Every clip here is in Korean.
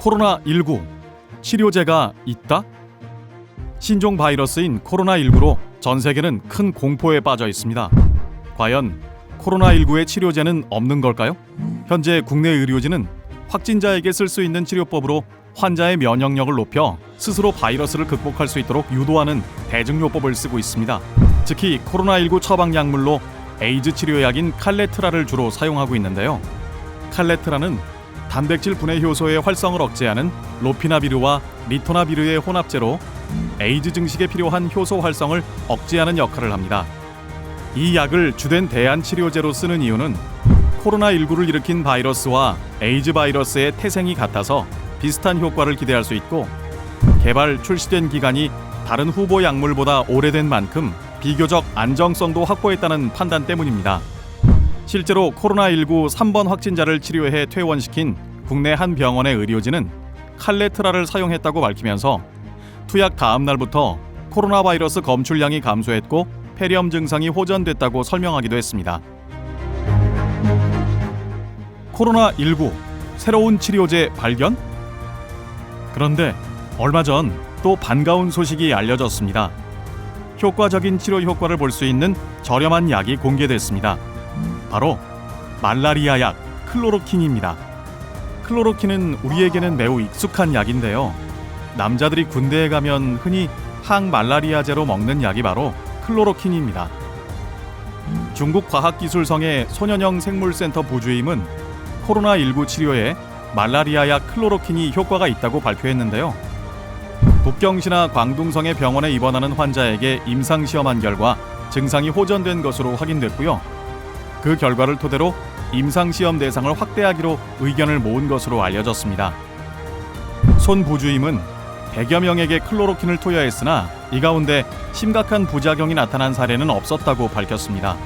코로나19 치료제가 있다? 신종 바이러스인 코로나19로 전 세계는 큰 공포에 빠져 있습니다. 과연 코로나19의 치료제는 없는 걸까요? 현재 국내 의료진은 확진자에게 쓸 수 있는 치료법으로 환자의 면역력을 높여 스스로 바이러스를 극복할 수 있도록 유도하는 대증요법을 쓰고 있습니다. 특히 코로나19 처방 약물로 에이즈 치료약인 칼레트라를 주로 사용하고 있는데요. 칼레트라는 단백질 분해 효소의 활성을 억제하는 로피나비르와 리토나비르의 혼합제로 에이즈 증식에 필요한 효소 활성을 억제하는 역할을 합니다. 이 약을 주된 대안 치료제로 쓰는 이유는 코로나19를 일으킨 바이러스와 에이즈 바이러스의 태생이 같아서 비슷한 효과를 기대할 수 있고 개발 출시된 기간이 다른 후보 약물보다 오래된 만큼 비교적 안정성도 확보했다는 판단 때문입니다. 실제로 코로나19 3번 확진자를 치료해 퇴원시킨 국내 한 병원의 의료진은 칼레트라를 사용했다고 밝히면서 투약 다음 날부터 코로나 바이러스 검출량이 감소했고 폐렴 증상이 호전됐다고 설명하기도 했습니다. 코로나19 새로운 치료제 발견? 그런데 얼마 전 또 반가운 소식이 알려졌습니다. 효과적인 치료 효과를 볼 수 있는 저렴한 약이 공개됐습니다. 바로 말라리아 약 클로로킨입니다. 클로로킨은 우리에게는 매우 익숙한 약인데요. 남자들이 군대에 가면 흔히 항말라리아제로 먹는 약이 바로 클로로킨입니다. 중국 과학기술성의 소년형 생물센터 부주임은 코로나19 치료에 말라리아 약 클로로킨이 효과가 있다고 발표했는데요. 북경시나 광둥성의 병원에 입원하는 환자에게 임상 시험한 결과 증상이 호전된 것으로 확인됐고요. 그 결과를 토대로 임상 시험 대상을 확대하기로 의견을 모은 것으로 알려졌습니다. 손 부주임은 100여 명에게 클로로킨을 투여했으나 이 가운데 심각한 부작용이 나타난 사례는 없었다고 밝혔습니다.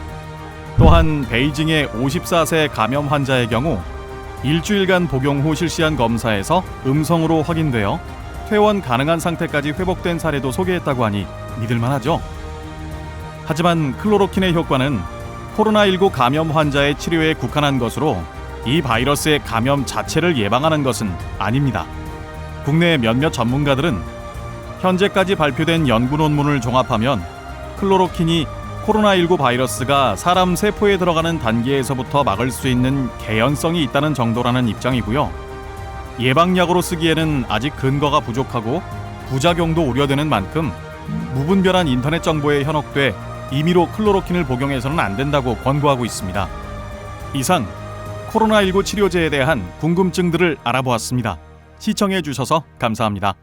또한 베이징의 54세 감염 환자의 경우 일주일간 복용 후 실시한 검사에서 음성으로 확인되어 퇴원 가능한 상태까지 회복된 사례도 소개했다고 하니 믿을만하죠. 하지만 클로로킨의 효과는 코로나19 감염 환자의 치료에 국한한 것으로 이 바이러스의 감염 자체를 예방하는 것은 아닙니다. 국내 몇몇 전문가들은 현재까지 발표된 연구 논문을 종합하면 클로로킨이 코로나19 바이러스가 사람 세포에 들어가는 단계에서부터 막을 수 있는 개연성이 있다는 정도라는 입장이고요. 예방약으로 쓰기에는 아직 근거가 부족하고 부작용도 우려되는 만큼 무분별한 인터넷 정보에 현혹돼 임의로 클로로킨을 복용해서는 안 된다고 권고하고 있습니다. 이상 코로나19 치료제에 대한 궁금증들을 알아보았습니다. 시청해 주셔서 감사합니다.